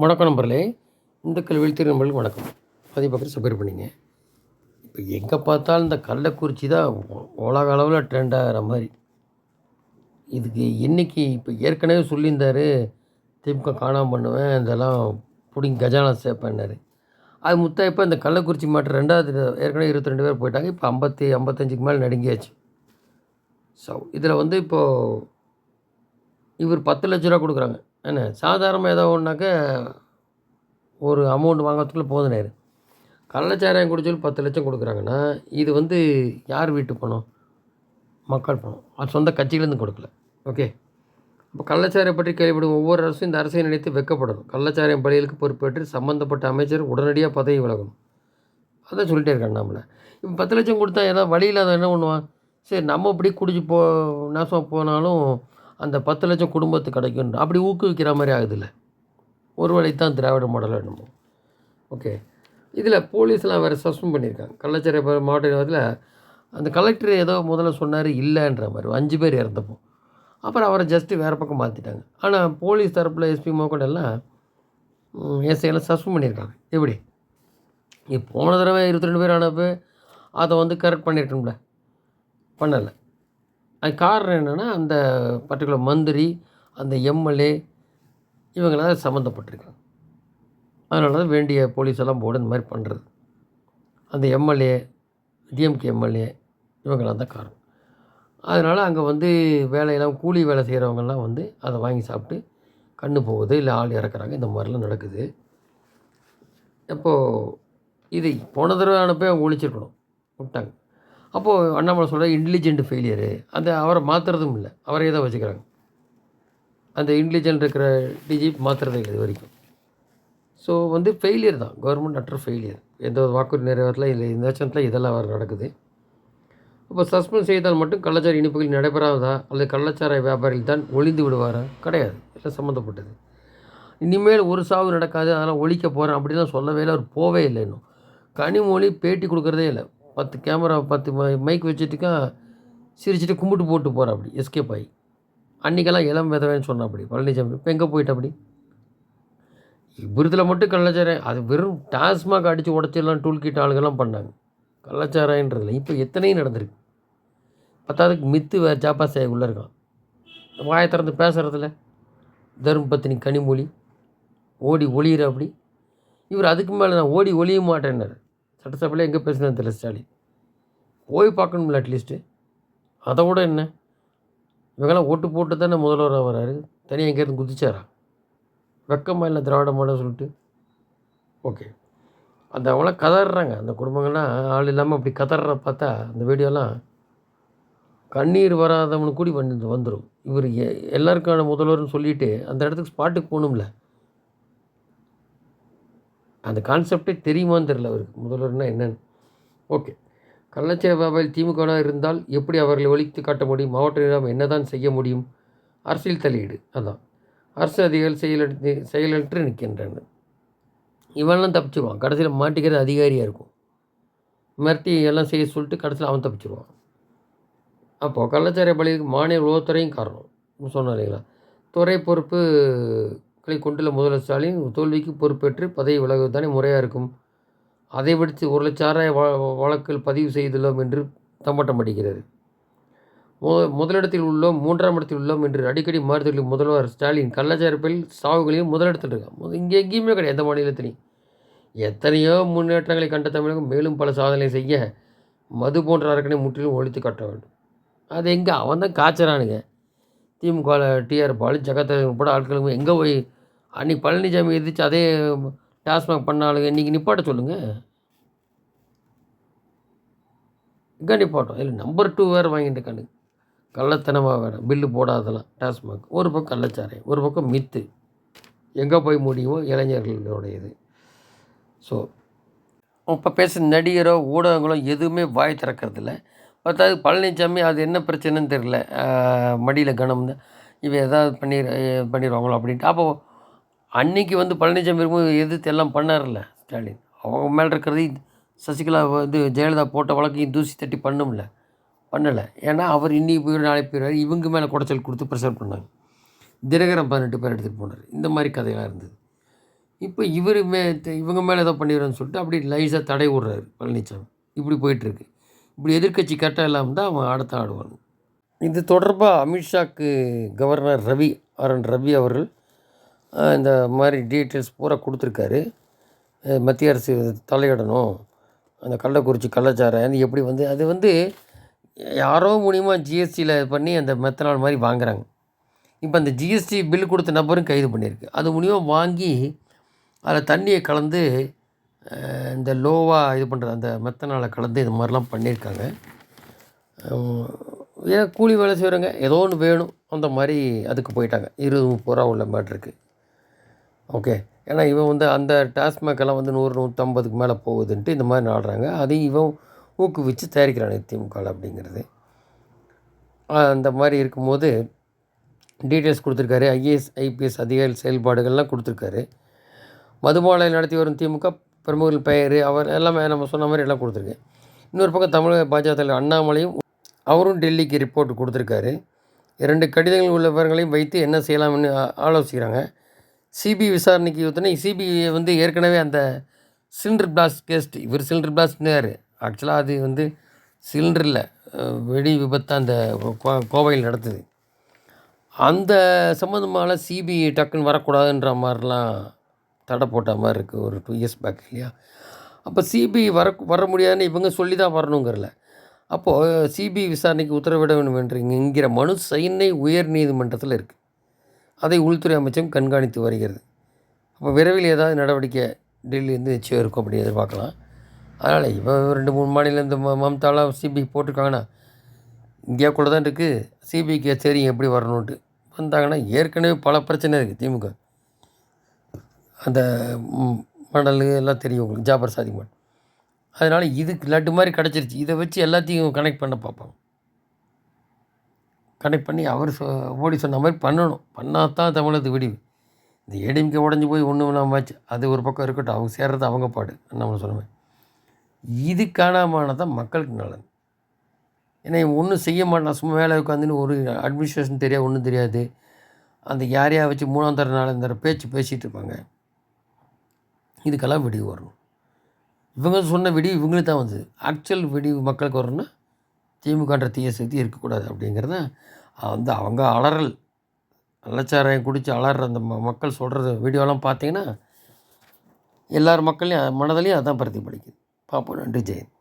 வணக்கம் நம்பர்களே இந்த கல்வியில் திருநம்பர்களுக்கு வணக்கம். பதிவு பக்கத்தில் சபர் பண்ணிங்க. இப்போ எங்கே பார்த்தாலும் இந்த கள்ளக்குறிச்சி தான் உலக அளவில் ட்ரெண்ட் ஆகிற மாதிரி. இதுக்கு இன்னைக்கு இப்போ ஏற்கனவே சொல்லியிருந்தார் திமுக காணாமல் பண்ணுவேன் இதெல்லாம் பிடிங்க கஜானா சேர்ப்பேன்னாரு. அது முத்தா இப்போ இந்த கள்ளக்குறிச்சி மாட்டு ரெண்டாவது ஏற்கனவே இருபத்தி ரெண்டு பேர் போயிட்டாங்க இப்போ ஐம்பத்தி ஐம்பத்தஞ்சுக்கு மேலே நடுங்கியாச்சு. ஸோ இதில் வந்து இப்போது இவர் பத்து லட்ச ரூபா கொடுக்குறாங்க. என்ன சாதாரணமாக ஏதோ ஒன்றுனாக்க ஒரு அமௌண்ட் வாங்கிறதுக்குள்ள போதுனாரு கள்ளச்சாராயம் குடிச்சல் பத்து லட்சம் கொடுக்குறாங்கன்னா இது வந்து யார் வீட்டு பணம் மக்கள் பணம் அது சொந்த கட்சியிலேருந்து கொடுக்கல. ஓகே? இப்போ கள்ளச்சாராயம் பற்றி கேள்விப்படும் ஒவ்வொரு அரசும் இந்த அரசை நினைத்து வெக்கப்படணும். கள்ளச்சாராயம் பள்ளிகளுக்கு பொறுப்பேற்று சம்மந்தப்பட்ட அமைச்சர் உடனடியாக பதவி விலகணும். அதான் சொல்லிட்டே இருக்காங்க நம்மளை. இப்போ பத்து லட்சம் கொடுத்தா ஏதாவது வழி இல்லாத என்ன பண்ணுவான்? சரி நம்ம இப்படி குடிச்சு போ நாசம் போனாலும் அந்த பத்து லட்சம் குடும்பத்துக்கு கிடைக்கும் அப்படி ஊக்குவிக்கிற மாதிரி ஆகுதுல்ல. ஒரு வழி தான் திராவிட மாடல் வேணுமோ? ஓகே. இதில் போலீஸ்லாம் வேறு சஸ்பெண்ட் பண்ணியிருக்காங்க. கள்ளச்சாராய மாவட்ட நிர்வாகத்தில் அந்த கலெக்டர் ஏதோ முதல்ல சொன்னார் இல்லைன்ற மாதிரி. அஞ்சு பேர் இறந்தப்போ. அப்புறம் அவரை ஜஸ்ட்டு வேறு பக்கம் மாற்றிட்டாங்க ஆனால் போலீஸ் தரப்பில் எஸ்பி மோக்கன் எல்லாம் எஸ்ஐலாம் சஸ்பெண்ட் பண்ணியிருக்காங்க. எப்படி? நீ போன தடவை இருபத்தி ரெண்டு பேர் ஆனப்போ அதை வந்து கரெக்ட் பண்ணிட்டோம்ல பண்ணலை. அது காரணம் என்னென்னா அந்த பர்டிகுலர் மந்திரி அந்த எம்எல்ஏ இவங்களாம் சம்மந்தப்பட்டிருக்காங்க அதனால தான் வேண்டிய போலீஸ் எல்லாம் போர்டு இந்த மாதிரி பண்ணுறது அந்த எம்எல்ஏ டிஎம்கே எம்எல்ஏ இவங்களாம் தான் காரணம். அதனால் அங்கே வந்து வேலையெல்லாம் கூலி வேலை செய்கிறவங்கெல்லாம் வந்து அதை வாங்கி சாப்பிட்டு கண்ணு போகுது இல்லை ஆள் இறக்குறாங்க இந்த மாதிரிலாம் நடக்குது. அப்போது இது போன தடவை அனுப்பி அவங்க ஒழிச்சிருக்கணும். விட்டாங்க. அப்போது அண்ணாமலை சொல்கிற இன்டெலிஜென்ட் ஃபெயிலியரு அந்த அவரை மாற்றுறதும் இல்லை. அவரே தான் வச்சுக்கிறாங்க. அந்த இன்டெலிஜென்ட் இருக்கிற டிஜிபி மாற்றுறதே இல்லை இது வரைக்கும். ஸோ வந்து ஃபெயிலியர் தான். கவர்மெண்ட் அட்டர் ஃபெயிலியர் எந்த ஒரு வாக்குறுதி நிறைவேறத்தில் இல்லை இந்த லட்சத்தில் இதெல்லாம் வேறு நடக்குது. அப்போ சஸ்பெண்ட் செய்தால் மட்டும் கள்ளச்சார இனிப்புகள் நடைபெறாதா? அல்லது கள்ளச்சார வியாபாரிகள் தான் ஒளிந்து விடுவாரா? கிடையாது. எல்லாம் சம்மந்தப்பட்டது இனிமேல் ஒரு சாவு நடக்காது அதெல்லாம் ஒழிக்க போகிறேன் அப்படிலாம் சொல்லவே இல்லை அவர் போவே இல்லை இன்னும். கனிமொழி பேட்டி கொடுக்குறதே இல்லை. பத்து கேமரா பத்து மை- மைக் வச்சுட்டுக்கா சிரிச்சிட்டு கும்பிட்டு போட்டு போகிறா அப்படி எஸ்கேப் ஆகி அன்றைக்கெல்லாம் இளம் விதவேன்னு சொன்னா அப்படி பழனிசாமி இப்போ எங்கே போயிட்ட அப்படி விருதில் மட்டும் கள்ளச்சாராயம் அது வெறும் டாஸ்மாக் அடித்து உடச்சிடலாம் டூல் கிட் ஆளுங்கெல்லாம் பண்ணாங்க. கள்ளச்சாராயன்றதில்ல. இப்போ எத்தனையும் நடந்திருக்கு. பத்தாவதுக்கு மித்து வேறு ஜாப்பா சேக உள்ளே இருக்கான். வாயை திறந்து பேசுகிறதில்ல தர்ம பத்தினி கனிமொழி. ஓடி ஒளியிற அப்படி இவர் அதுக்கு மேலே நான் ஓடி ஒளிய மாட்டேன்னாரு. சட்டசபையில் எங்கே பேசுனது தெரியல ஸ்டாலின். போய் பார்க்கணும்ல அட்லீஸ்ட்டு அதை விட என்ன? இவங்கெல்லாம் ஓட்டு போட்டு தானே முதல்வராக வராரு தனியாக எங்கேயிருந்து குதிச்சாரா? வெக்கமாக இல்லை திராவிட மாடல் சொல்லிட்டு? ஓகே. அந்த அவங்களாம் கதறாங்க. அந்த குடும்பங்கள்லாம் ஆள் இல்லாமல் அப்படி கதறத பார்த்தா அந்த வீடியோலாம் கண்ணீர் வராதவனு கூடி வந்து வந்துடும் இவர் எ- எல்லாருக்கான முதல்வர்னு சொல்லிவிட்டு அந்த இடத்துக்கு ஸ்பாட்டுக்கு போகணும்ல. அந்த கான்செப்டே தெரியுமான்னு தெரில அவருக்கு. முதல்வர்னா என்னன்னு. ஓகே கள்ளச்சார வியாபாரி திமுகவாக இருந்தால் எப்படி அவர்களை ஒழித்து காட்ட முடியும்? மாவட்ட நிர்வாகம் என்னதான் செய்ய முடியும்? அரசியல் தலையீடு அதான். அரசு அதிகாரிகள் செயலற்று செயலற்று நிற்கின்றன இவன்லாம் தப்பிச்சிருவான். கடைசியில் மாட்டிக்கிறது அதிகாரியாக இருக்கும். மிரட்டி எல்லாம் செய்ய சொல்லிட்டு கடைசியில் அவன் தப்பிச்சிருவான். அப்போது கள்ளச்சாராய பலிக்கு மாநில உளவுத்துறையும் காரணம். சொன்னேன் இல்லைங்களா? துறை பொறுப்பு களை கொண்டுள்ள முதல்வர் ஸ்டாலின் தோல்விக்கு பொறுப்பேற்று பதவி விலகுவதுதானே முறையாக இருக்கும். அதை விடுத்து ஒரு லட்சம் வ- வழக்கில் பதிவு செய்துள்ளோம் என்று தம்பட்டம் அடிக்கிறது. மு முதலிடத்தில் உள்ளோம் மூன்றாம் இடத்தில் உள்ளோம் என்று அடிக்கடி மாறுதலில் முதல்வர் ஸ்டாலின் கள்ளச்சாரப்பில் சாவுகளையும் முதலிடத்தில் இருக்கான் இங்கே எங்கேயுமே கிடையாது எந்த மாநிலத்திலையும். எத்தனையோ முன்னேற்றங்களை கண்ட தமிழகம் மேலும் பல சாதனை செய்ய மது போன்ற அரக்கனை முற்றிலும் ஒழித்து காட்ட வேண்டும். அது எங்கே? அவன் தான் காய்ச்சறானுங்க. திமுக டிஆர் பாலு ஜெகத்தரன் உட்பட ஆட்களும் எங்கே போய் அன்றைக்கி பழனிசாமி எதிர்த்து அதே டாஸ்மாக் பண்ணாலும் இன்றைக்கி நிப்பாட்ட சொல்லுங்கள் இங்கே நிப்பாட்டம். இல்லை நம்பர் டூ வேறு வாங்கிட்டு இருக்கானுங்க கள்ளத்தனமாக வேணும் பில்லு போடாதெல்லாம் டாஸ்மாக். ஒரு பக்கம் கள்ளச்சாராயம் ஒரு பக்கம் மித்து. எங்கே போய் முடியுமோ இளைஞர்களுடைய இது ஸோ இப்போ பேசுகிற நடிகரோ ஊடகங்களோ எதுவுமே வாய் திறக்கறதில்ல. பத்தாவது பழனிசாமி அது என்ன பிரச்சனைன்னு தெரில மடியில் கனம் தான். இவன் ஏதாவது பண்ணி பண்ணிடுவாங்களோ அப்படின்ட்டு. அப்போது அன்னைக்கு வந்து பழனிசாமி இருக்கும்போது எதிர்த்து எல்லாம் பண்ணார்ல ஸ்டாலின். அவங்க மேலே இருக்கிறது சசிகலா வந்து ஜெயலலிதா போட்ட வழக்கையும் தூசி தட்டி பண்ணும்ல. பண்ணலை. ஏன்னா அவர் இன்னைக்கு போயிடும் நாளைக்கு போயிடுவார். இவங்க மேலே குடைச்சல் கொடுத்து ப்ரெஷர் பண்ணாங்க. தினகரன் பதினெட்டு பேர் எடுத்துகிட்டு போனார். இந்த மாதிரி கதையெல்லாம் இருந்தது. இப்போ இவர் மே இவங்க மேலே ஏதோ பண்ணிடுறேன்னு சொல்லிட்டு அப்படி லைஸாக தடை விடுறாரு பழனிசாமி இப்படி போயிட்டுருக்கு இப்படி எதிர்க்கட்சி கரெக்டாக இல்லாமல் தான் அவன் ஆடத்தான் ஆடுவாங்க இது தொடர்பாக அமித்ஷாக்கு கவர்னர் ரவி ஆர் ரவி அவர்கள் இந்த மாதிரி டீட்டெயில்ஸ் பூரா கொடுத்துருக்காரு. மத்திய அரசு தலையிடணும். அந்த கள்ளக்குறிச்சி கள்ளச்சாராயம் அது எப்படி வந்து அது வந்து யாரோ மூலியமாக ஜிஎஸ்டியில் பண்ணி அந்த மெத்தனால் மாதிரி வாங்குறாங்க. இப்போ அந்த ஜிஎஸ்டி பில் கொடுத்த நபரும் கைது பண்ணியிருக்கு. அது மூலியமாக வாங்கி அதில் தண்ணியை கலந்து இந்த லோவாக இது பண்ணுற அந்த மெத்தனாலை கலந்து இது மாதிரிலாம் பண்ணியிருக்காங்க. ஏன்னா கூலி வேலை செய்கிறவங்க ஏதோ ஒன்று வேணும். அந்த மாதிரி அதுக்கு போயிட்டாங்க. இருபது முப்பது ரூபா உள்ள மேட்ருக்கு ஓகே. ஏன்னா இவன் வந்து அந்த டாஸ்மாகெல்லாம் வந்து நூறு நூற்றம்பதுக்கு மேலே போகுதுன்ட்டு இந்த மாதிரி நாடுறாங்க. அதையும் இவன் ஊக்குவிச்சு தயாரிக்கிறான் திமுக அப்படிங்கிறது. அந்த மாதிரி இருக்கும்போது டீட்டெயில்ஸ் கொடுத்துருக்காரு. ஐஏஎஸ் ஐபிஎஸ் அதிகாரி செயல்பாடுகள்லாம் கொடுத்துருக்காரு. மதுபாலை நடத்தி வரும் திமுக பிரமுகர்கள் பெயர் அவர் எல்லாமே நம்ம சொன்ன மாதிரி எல்லாம் கொடுத்துருக்கேன் இன்னொரு பக்கம் தமிழக பாஜக தலைவர் அண்ணாமலையும் அவரும் டெல்லிக்கு ரிப்போர்ட் கொடுத்துருக்காரு. இரண்டு கடிதங்கள் உள்ள விவரங்களையும் வைத்து என்ன செய்யலாம்னு ஆலோசிக்கிறாங்க. சிபிஐ விசாரணைக்கு ஊற்றினா சிபிஐ வந்து ஏற்கனவே அந்த சிலிண்டர் பிளாஸ்ட் கேஸ்ட் இவர் சிலிண்டர் பிளாஸ்ட்னாரு ஆக்சுவலாக அது வந்து சிலிண்டரில் வெடி விபத்து அந்த கோ- கோவையில் நடந்தது. அந்த சம்மந்தமான சிபிஐ டக்குன்னு வரக்கூடாதுன்ற மாதிரிலாம் தடை போட்ட மாதிரி இருக்குது ஒரு டூ இயர்ஸ் பேக் இல்லையா? அப்போ சிபிஐ வர வர முடியாதுன்னு இவங்க சொல்லி தான் வரணுங்கிறல. அப்போது சிபிஐ விசாரணைக்கு உத்தரவிட வேண்டும் என்று மனு சென்னை உயர் நீதிமன்றத்தில் இருக்குது அதை உள்துறை அமைச்சகம் கண்காணித்து வருகிறது. அப்போ விரைவில் ஏதாவது நடவடிக்கை டெல்லியிலேருந்து நிச்சயம் இருக்கும் அப்படி எதிர்பார்க்கலாம். அதனால் இப்போ ரெண்டு மூணு மாநில இந்த ம- மம்தாலாம் சிபிஐ போட்டிருக்காங்கன்னா இந்தியாவுக்குள்ளே தான் இருக்குது சிபிஐக்கு தெரியும் எப்படி வரணுன்ட்டு. வந்தாங்கன்னா ஏற்கனவே பல பிரச்சனை இருக்குது திமுக. அந்த ம், எல்லாம் தெரியும் உங்களுக்கு ஜாபர் சாதி மண் அதனால் இதுக்கு லட்டு மாதிரி கிடச்சிருச்சு. இதை வச்சு எல்லாத்தையும் கனெக்ட் பண்ண பார்ப்பாங்க கனெக்ட் பண்ணி அவர் சொ மோடி சொன்ன மாதிரி பண்ணணும். பண்ணால் தான் தமிழகத்துக்கு விடிவு. இந்த ஏடிஎம்கே உடஞ்சி போய் ஒன்றும் இல்லாமல் அது ஒரு பக்கம் இருக்கட்டும். அவங்க சேர்றது அவங்க பாடு. நம்ம சொன்ன இது காணாமல் தான் மக்களுக்கு நலன் ஏன்னா இவன் ஒன்றும் செய்ய மாட்டான். சும்மா வேலை உட்காந்துன்னு ஒரு அட்மினிஸ்ட்ரேஷன் தெரியாது ஒன்றும் தெரியாது. அந்த யாரையா வச்சு மூணாம் தர நாலாம் தர பேச்சு பேசிகிட்டு இருப்பாங்க. இதுக்கெல்லாம் விடிவு வரணும். இவங்க சொன்ன விடிவு இவங்களுக்கு தான் வந்தது. ஆக்சுவல் விடிவு மக்களுக்கு வரணும்னா திமுகன்ற தீய சக்தி இருக்கக்கூடாது அப்படிங்கிறத வந்து அவங்க அலறல். கள்ளச்சாராயம் குடித்து அலற அந்த ம மக்கள் சொல்கிறது வீடியோலாம் பார்த்தீங்கன்னா எல்லார் மக்களையும் மனதிலையும் அதான் பிரதிபலிக்குது. பார்ப்போம். நன்றி. ஜெயந்த்.